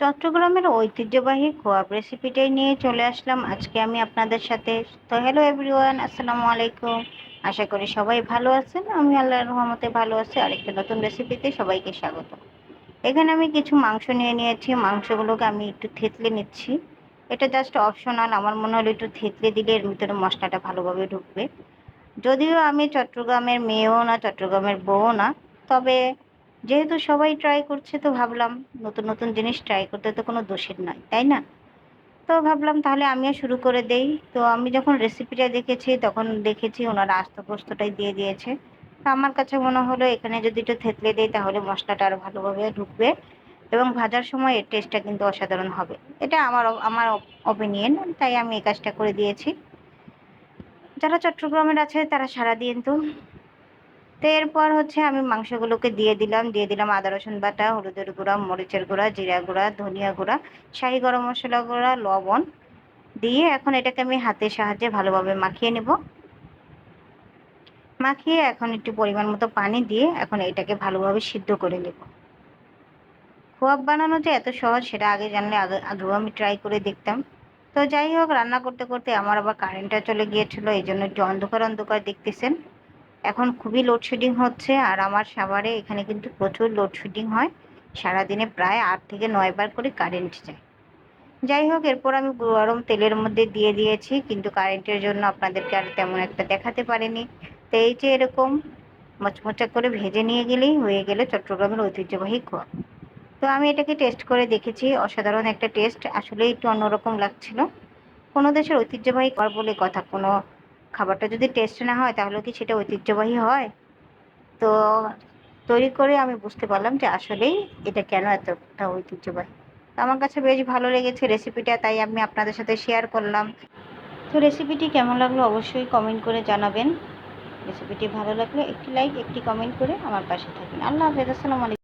চট্টগ্রামের ঐতিহ্যবাহী খোয়াব রেসিপিটাই নিয়ে চলে আসলাম। আজকে আমি আপনাদের সাথে। তো হ্যালো এভরিওয়ান আসসালামু আলাইকুম। আশা করি সবাই ভালো আছেন। আমি আল্লাহর রহমতে ভালো আছি। আরেকটা নতুন রেসিপিতে সবাইকে স্বাগত। এখানে আমি কিছু মাংস নিয়ে নিয়েছি। মাংসগুলোকে আমি একটু থেতলে নিচ্ছি। এটা জাস্ট অপশনাল আমার মনে হলো একটু থেতলে দিলে এর ভিতরে মশলাটা ভালোভাবে ঢুকবে। যদিও আমি চট্টগ্রামের মেয়েও না, চট্টগ্রামের বউও না, তবে যেহেতু সবাই ট্রাই করছে তো ভাবলাম নতুন নতুন জিনিস ট্রাই করতে তো কোনো দোষের নয় তাই না? তো ভাবলাম তাহলে আমিও শুরু করে দেই। তো আমি যখন রেসিপিটা দেখেছি, তখন দেখেছি ওনারা আস্ত পোস্তটাই দিয়ে দিয়েছে। তো আমার কাছে মনে হলো এখানে যদি একটু থেতলে দিই, তাহলে মশলাটা আরও ভালোভাবে ঢুকবে এবং ভাজার সময় এর টেস্টটা কিন্তু অসাধারণ হবে। এটা আমার আমার অপিনিয়ন তাই আমি এই কাজটা করে দিয়েছি। যারা চট্টগ্রামের আছে, তারা সারা দিন তো তো এরপর হচ্ছে আমি মাংসগুলোকে দিয়ে দিলাম দিয়ে দিলাম আদা, রসুন বাটা, হলুদের গুঁড়া, মরিচের গুঁড়া, জিরা গুঁড়া, ধনিয়া গুঁড়া, শাহি গরম মশলা গুঁড়া, লবণ দিয়ে এখন এটাকে আমি হাতের সাহায্যে ভালোভাবে মাখিয়ে নেব। মাখিয়ে এখন একটু পরিমাণ মতো পানি দিয়ে এখন এটাকে ভালোভাবে সিদ্ধ করে নেব। খোয়াব বানানো যে এত সহজ সেটা আগে জানলে আগে, আগেও আমি ট্রাই করে দেখতাম। তো যাই হোক, রান্না করতে করতে আমার আবার কারেন্টটা চলে গিয়েছিল এই জন্য একটু অন্ধকার অন্ধকার দেখতেছেন। এখন খুবই লোডশেডিং হচ্ছে আর আমার সাভারে এখানে কিন্তু প্রচুর লোডশেডিং হয়। সারাদিনে প্রায় আট থেকে নয় বার করে কারেন্ট যায়। যাই হোক, এরপর আমি গরম তেলের মধ্যে দিয়ে দিয়েছি, কিন্তু কারেন্টের জন্য আপনাদেরকে আর তেমন একটা দেখাতে পারিনি। তো এই যে এরকম মচমচা করে ভেজে নিয়ে গেলেই হয়ে গেলে চট্টগ্রামের ঐতিহ্যবাহী খোয়া। তো আমি এটাকে টেস্ট করে দেখেছি, অসাধারণ একটা টেস্ট আসলে একটু অন্যরকম লাগছিল। কোনো দেশের ঐতিহ্যবাহী কর বলে কথা, কোনো খাবারটা যদি টেস্ট না হয়, তাহলে কি সেটা ঐতিহ্যবাহী হয়? তো তৈরি করে আমি বুঝতে পারলাম যে আসলেই এটা কেন এতটা ঐতিহ্যবাহী। তো আমার কাছে বেশ ভালো লেগেছে রেসিপিটা তাই আমি আপনাদের সাথে শেয়ার করলাম। তো রেসিপিটি কেমন লাগল অবশ্যই কমেন্ট করে জানাবেন। রেসিপিটি ভালো লাগলে একটি লাইক একটি কমেন্ট করে আমার পাশে থাকবেন। আল্লাহ হাফেজ, আসসালামু আলাইকুম।